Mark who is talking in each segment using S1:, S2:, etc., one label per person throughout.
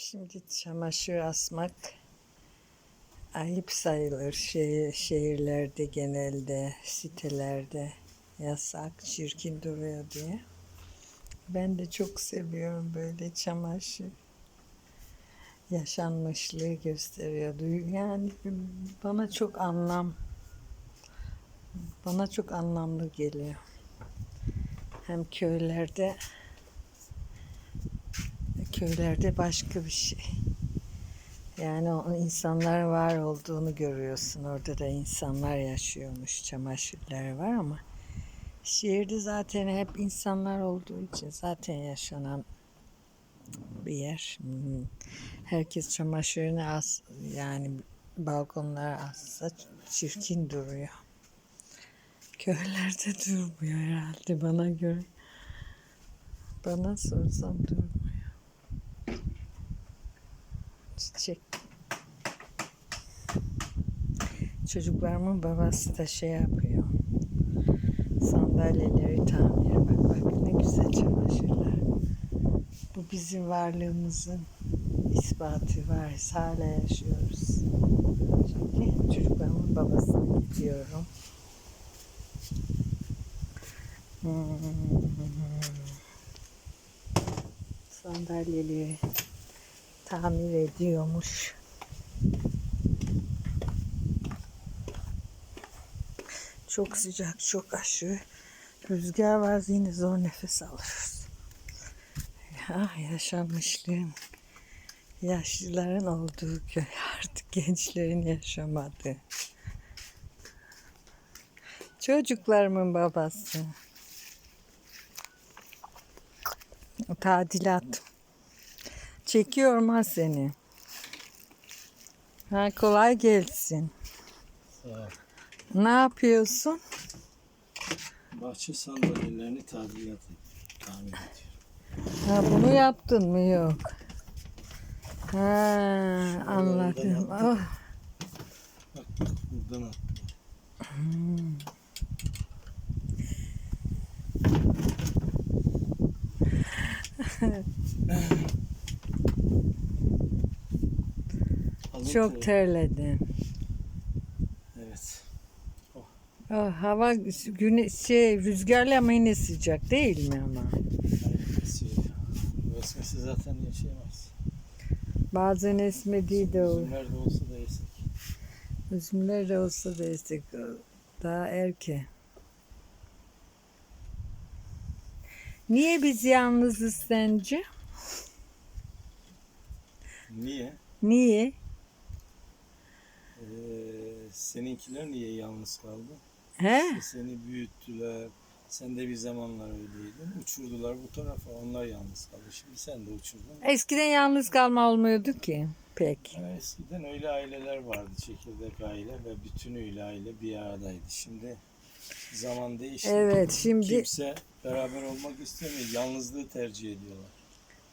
S1: Şimdi çamaşır asmak ayıp sayılır şey, şehirlerde genelde sitelerde yasak çirkin duruyor diye. Ben de çok seviyorum böyle çamaşır. Yaşanmışlığı gösteriyor. Duy- Yani bana çok anlam bana çok anlamlı geliyor. Hem köylerde köylerde başka bir şey. Yani o insanlar var olduğunu görüyorsun. Orada da insanlar yaşıyormuş. Çamaşırları var ama şehirde zaten hep insanlar olduğu için zaten yaşanan bir yer. Hmm. Herkes çamaşırını as yani balkonlara assa çirkin duruyor. Köylerde durmuyor herhalde bana göre. Bana sorsam durmuyor. Çiçek. Çocuklarımın babası da şey yapıyor. Sandalyeleri tamir. Bak bak ne güzel çamaşırlar. Bu bizim varlığımızın ispatı var. Hala yaşıyoruz. Şimdi çocuklarımın babasına gidiyorum. Hmm. Sandalyeleri tamir ediyormuş. Çok sıcak, çok aşırı. Rüzgar var yine zor nefes alırız. Ya yaşanmışlığın, yaşlıların olduğu köy artık gençlerin yaşamadığı. Çocuklarımın babası. Tadilat. Çekiyorum ha seni. Ha kolay gelsin.
S2: Sağ ol.
S1: Ne yapıyorsun?
S2: Bahçe sandalyelerini tadilat. Tamir ediyorum.
S1: Ha bunu yaptın mı yok? Ha anladım. Oh,
S2: Bak bak buradan at. Alın
S1: çok
S2: teri.
S1: terledin.
S2: Evet.
S1: Oh, hava güne şey rüzgarlı ama yine sıcak değil mi ama?
S2: Esmesi zaten yaşayamaz.
S1: Bazen esmediği de olur.
S2: Üzümler de olsa da esek.
S1: Üzümler de olsa da esek. Daha erken. Niye biz yalnızız sence?
S2: Niye?
S1: Niye?
S2: Ee, seninkiler niye yalnız kaldı?
S1: He?
S2: İşte seni büyüttüler. Sen de bir zamanlar öyleydin. Uçurdular bu tarafa. Onlar yalnız kaldı. Şimdi sen de uçurdun.
S1: Eskiden yalnız kalma olmuyordu ki pek.
S2: Yani eskiden öyle aileler vardı. Çekirdek aile ve bütünüyle aile bir aradaydı. Şimdi zaman değişti.
S1: Evet şimdi
S2: Kimse beraber olmak istemiyor. Yalnızlığı tercih ediyorlar.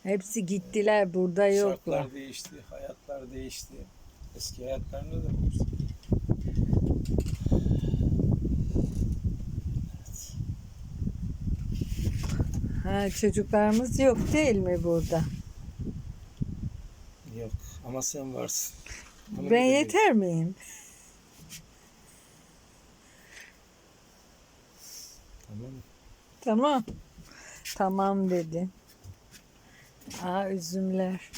S1: Hepsi gittiler burada yoklar.
S2: Şartlar değişti. Hayatlar değişti. Eski hayatlarını da bulursun. Evet.
S1: Ha, çocuklarımız yok değil mi burada?
S2: Yok ama sen varsın. Bunu
S1: Ben yeter miyim?
S2: Tamam?
S1: Tamam. Tamam dedi. Aa üzümler.